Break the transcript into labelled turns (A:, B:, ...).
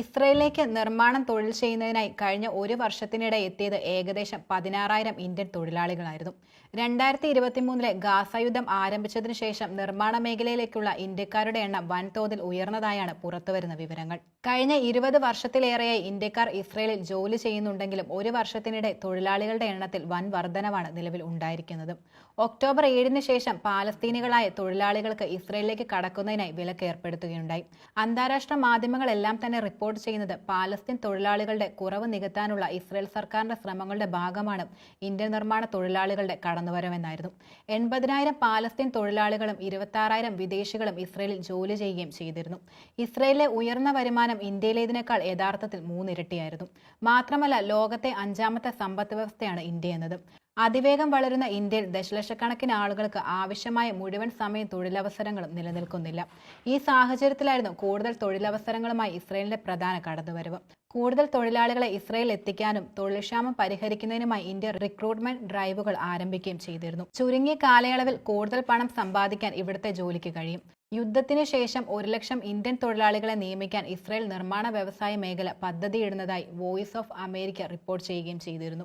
A: ഇസ്രയേലിലേക്ക് നിർമ്മാണം തൊഴിൽ ചെയ്യുന്നതിനായി കഴിഞ്ഞ ഒരു വർഷത്തിനിടെ എത്തിയത് ഏകദേശം പതിനാറായിരം ഇന്ത്യൻ തൊഴിലാളികളായിരുന്നു. രണ്ടായിരത്തി ഇരുപത്തി മൂന്നിലെ ഗാസയുദ്ധം ആരംഭിച്ചതിനു ശേഷം നിർമ്മാണ മേഖലയിലേക്കുള്ള ഇന്ത്യക്കാരുടെ എണ്ണം വൻതോതിൽ ഉയർന്നതായാണ് പുറത്തുവരുന്ന വിവരങ്ങൾ. കഴിഞ്ഞ ഇരുപത് വർഷത്തിലേറെയായി ഇന്ത്യക്കാർ ഇസ്രയേലിൽ ജോലി ചെയ്യുന്നുണ്ടെങ്കിലും ഒരു വർഷത്തിനിടെ തൊഴിലാളികളുടെ എണ്ണത്തിൽ വൻ വർധനവാണ് നിലവിൽ ഉണ്ടായിരിക്കുന്നത്. ഒക്ടോബർ ഏഴിന് ശേഷം പാലസ്തീനികളായ തൊഴിലാളികൾക്ക് ഇസ്രയേലിലേക്ക് കടക്കുന്നതിനായി വിലക്ക് ഏർപ്പെടുത്തുകയുണ്ടായി. അന്താരാഷ്ട്ര മാധ്യമങ്ങളെല്ലാം തന്നെ റിപ്പോർട്ട് ചെയ്യുന്നത് പാലസ്തീൻ തൊഴിലാളികളുടെ കുറവ് നികത്താനുള്ള ഇസ്രയേൽ സർക്കാരിന്റെ ശ്രമങ്ങളുടെ ഭാഗമാണ് ഇന്ത്യൻ നിർമ്മാണ തൊഴിലാളികളുടെ കടന്നുവരവെന്നായിരുന്നു. എൺപതിനായിരം പാലസ്തീൻ തൊഴിലാളികളും ഇരുപത്താറായിരം വിദേശികളും ഇസ്രയേലിൽ ജോലി ചെയ്യുകയും ചെയ്തിരുന്നു. ഇസ്രയേലിലെ ഉയർന്ന വരുമാനം ഇന്ത്യയിലേതിനേക്കാൾ യഥാർത്ഥത്തിൽ മൂന്നിരട്ടിയായിരുന്നു. മാത്രമല്ല ലോകത്തെ അഞ്ചാമത്തെ സമ്പദ് വ്യവസ്ഥയാണ് ഇന്ത്യ എന്നത്. അതിവേഗം വളരുന്ന ഇന്ത്യയിൽ ദശലക്ഷക്കണക്കിന് ആളുകൾക്ക് ആവശ്യമായ മുഴുവൻ സമയം തൊഴിലവസരങ്ങളും നിലനിൽക്കുന്നില്ല. ഈ സാഹചര്യത്തിലായിരുന്നു കൂടുതൽ തൊഴിലവസരങ്ങളുമായി ഇസ്രയേലിന്റെ പ്രധാന കടന്നുവരവ്. കൂടുതൽ തൊഴിലാളികളെ ഇസ്രയേൽ എത്തിക്കാനും തൊഴിൽക്ഷാമം പരിഹരിക്കുന്നതിനുമായി ഇന്ത്യ റിക്രൂട്ട്മെന്റ് ഡ്രൈവുകൾ ആരംഭിക്കുകയും ചെയ്തിരുന്നു. ചുരുങ്ങിയ കാലയളവിൽ കൂടുതൽ പണം സമ്പാദിക്കാൻ ഇവിടുത്തെ ജോലിക്ക് കഴിയും. യുദ്ധത്തിന് ശേഷം ഒരു ലക്ഷം ഇന്ത്യൻ തൊഴിലാളികളെ നിയമിക്കാൻ ഇസ്രായേൽ നിർമ്മാണ വ്യവസായ മേഖല പദ്ധതിയിടുന്നതായി വോയിസ് ഓഫ് അമേരിക്ക റിപ്പോർട്ട് ചെയ്യുകയും ചെയ്തിരുന്നു.